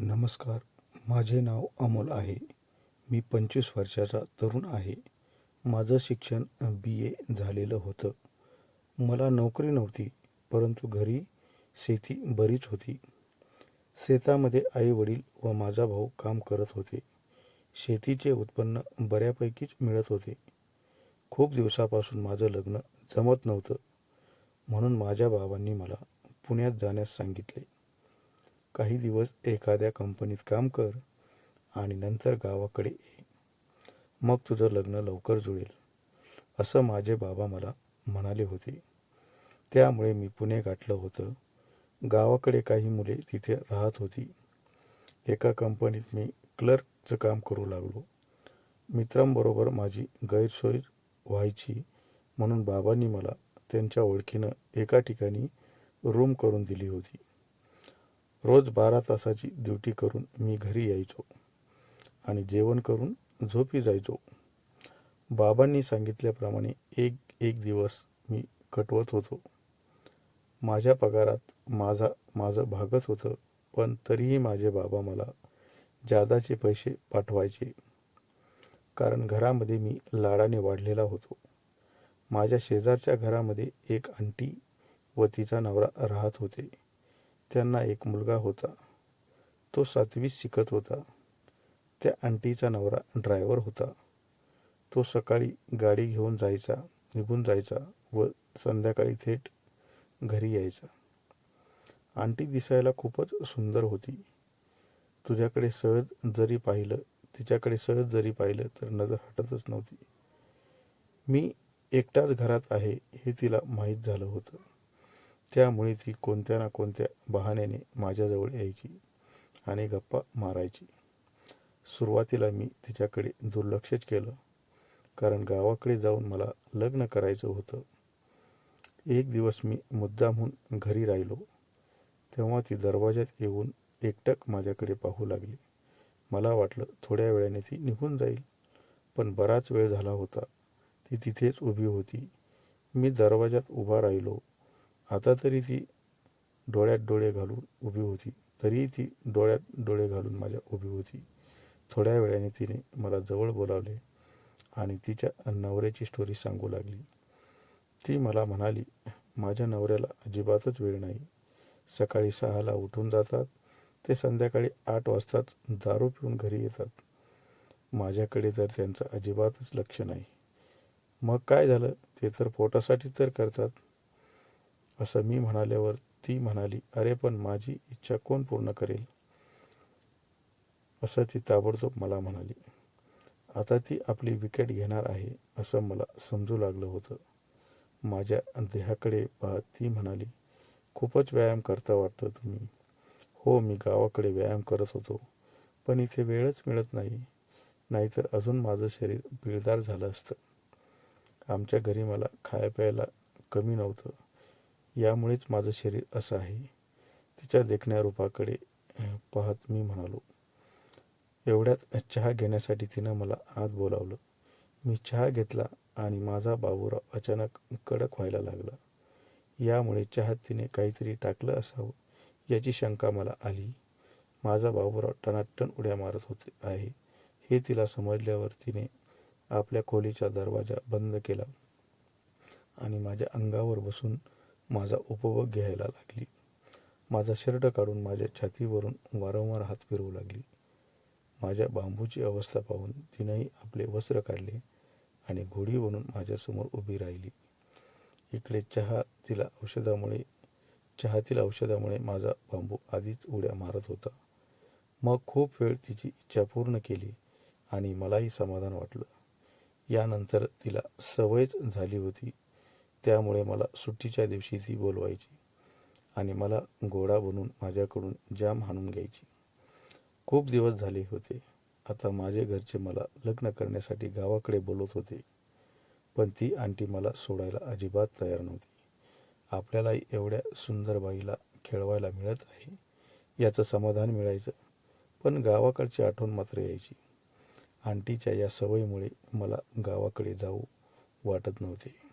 नमस्कार माझे नाव अमोल आहे. मी पंचवीस वर्षाचा तरुण आहे. माझं शिक्षण बी ए झालेलं होतं. मला नोकरी नव्हती परंतु घरी शेती बरीच होती. शेतामध्ये आईवडील व माझा भाऊ काम करत होते. शेतीचे उत्पन्न बऱ्यापैकीच मिळत होते. खूप दिवसापासून माझं लग्न जमत नव्हतं म्हणून माझ्या बाबांनी मला पुण्यात जाण्यास सांगितले. काही दिवस एखाद्या कंपनीत काम कर आणि नंतर गावाकडे ये. मग तुझं लग्न लवकर जुळेल असं माझे बाबा मला म्हणाले होते. त्यामुळे मी पुणे गाठलं होतं. गावाकडे काही मुले तिथे राहत होती. एका कंपनीत मी क्लर्कचं काम करू लागलो. मित्रांबरोबर माझी गैरसोय व्हायची म्हणून बाबांनी मला त्यांच्या ओळखीनं एका ठिकाणी रूम करून दिली होती. रोज बारा तासाची ड्युटी करून मी घरी यायचो आणि जेवण करून झोपी जायचो. बाबांनी सांगितल्याप्रमाणे एक एक दिवस मी कटवत होतो. माझ्या पगारात माझा माझं भागत होतं पण तरीही माझे बाबा मला जादाचे पैसे पाठवायचे. कारण घरामध्ये मी लाडाने वाढलेला होतो. माझ्या शेजारच्या घरामध्ये एक आंटी व तिचा नवरा राहत होते. त्यांना एक मुलगा होता. तो सातवीत शिकत होता. त्या आंटीचा नवरा ड्रायव्हर होता. तो सकाळी गाडी घेऊन जायचा निघून जायचा व संध्याकाळी थेट घरी यायचा. आंटी दिसायला खूपच सुंदर होती. तुझ्याकडे सहज जरी पाहिलं तिच्याकडे सहज जरी पाहिलं तर नजर हटतच नव्हती. मी एकटाच घरात आहे हे तिला माहीत झालं होतं. त्यामुळे ती कोणत्या ना कोणत्या बहाण्याने माझ्याजवळ यायची आणि गप्पा मारायची. सुरुवातीला मी तिच्याकडे दुर्लक्षच केलं कारण गावाकडे जाऊन मला लग्न करायचं होतं. एक दिवस मी मुद्दामहून घरी राहिलो तेव्हा ती दरवाज्यात येऊन एकटक माझ्याकडे पाहू लागली. मला वाटलं थोड्या वेळाने ती निघून जाईल पण बराच वेळ झाला होता. ती तिथेच उभी होती. मी दरवाजात उभा राहिलो आता तरी ती डोळ्यात डोळे घालून उभी होती. तरीही ती डोळ्यात डोळे घालून माझ्या उभी होती. थोड्या वेळाने तिने मला जवळ बोलावले आणि तिच्या नवऱ्याची स्टोरी सांगू लागली. ती मला म्हणाली माझ्या नवऱ्याला अजिबातच वेळ नाही. सकाळी सहाला उठून जातात. ते संध्याकाळी आठ वाजताच दारू पिऊन घरी येतात. माझ्याकडे तर त्यांचं अजिबातच लक्ष नाही. मग काय झालं? ते तर पोटासाठी तर करतात. असं मी म्हणाल्यावर ती म्हणाली अरे पण माझी इच्छा कोण पूर्ण करेल? असं ती ताबडतोब मला म्हणाली. आता ती आपली विकेट घेणार आहे असं मला समजू लागलं होतं. माझ्या देहाकडे पाहत ती म्हणाली. खूपच व्यायाम करता वाटतं तुम्ही. हो मी गावाकडे व्यायाम करत होतो पण इथे वेळच मिळत नाही. नाहीतर अजून माझं शरीर पिळदार झालं असतं. आमच्या घरी मला खाया प्यायला कमी नव्हतं. यामुळेच माझं शरीर असं आहे. तिच्या देखण्या रूपाकडे पाहत मी म्हणालो एवढ्यात चहा घेण्यासाठी तिनं मला आत बोलावलं. मी चहा घेतला आणि माझा बाबूराव अचानक कडक व्हायला लागला. यामुळे चहात तिने काहीतरी टाकलं असावं याची शंका मला आली. माझा बाबूराव टनाटन उड्या मारत होते आहे. हे तिला समजल्यावर तिने आपल्या खोलीचा दरवाजा बंद केला आणि माझ्या अंगावर बसून माझा उपभोग घ्यायला लागली. माझा शर्ट काढून माझ्या छातीवरून वारंवार हात फिरवू लागली. माझ्या बांबूची अवस्था पाहून तिनंही आपले वस्त्र काढले आणि घोडी बनून माझ्यासमोर उभी राहिली. इकडे चहा तिला औषधामुळे चहातील औषधामुळे माझा बांबू आधीच उड्या मारत होता. मग खूप वेळ तिची इच्छा पूर्ण केली आणि मलाही समाधान वाटलं. यानंतर तिला सवयच झाली होती त्यामुळे मला सुट्टीच्या दिवशी ती बोलवायची आणि मला गोडा बनवून माझ्याकडून जाम हाणून घ्यायची. खूप दिवस झाले होते. आता माझे घरचे मला लग्न करण्यासाठी गावाकडे बोलत होते. पण ती आंटी मला सोडायला अजिबात तयार नव्हती. आपल्यालाही एवढ्या सुंदर बाईला खेळवायला मिळत आहे याचं समाधान मिळायचं. पण गावाकडची आठवण मात्र यायची. आंटीच्या या सवयीमुळे मला गावाकडे जाऊ वाटत नव्हते.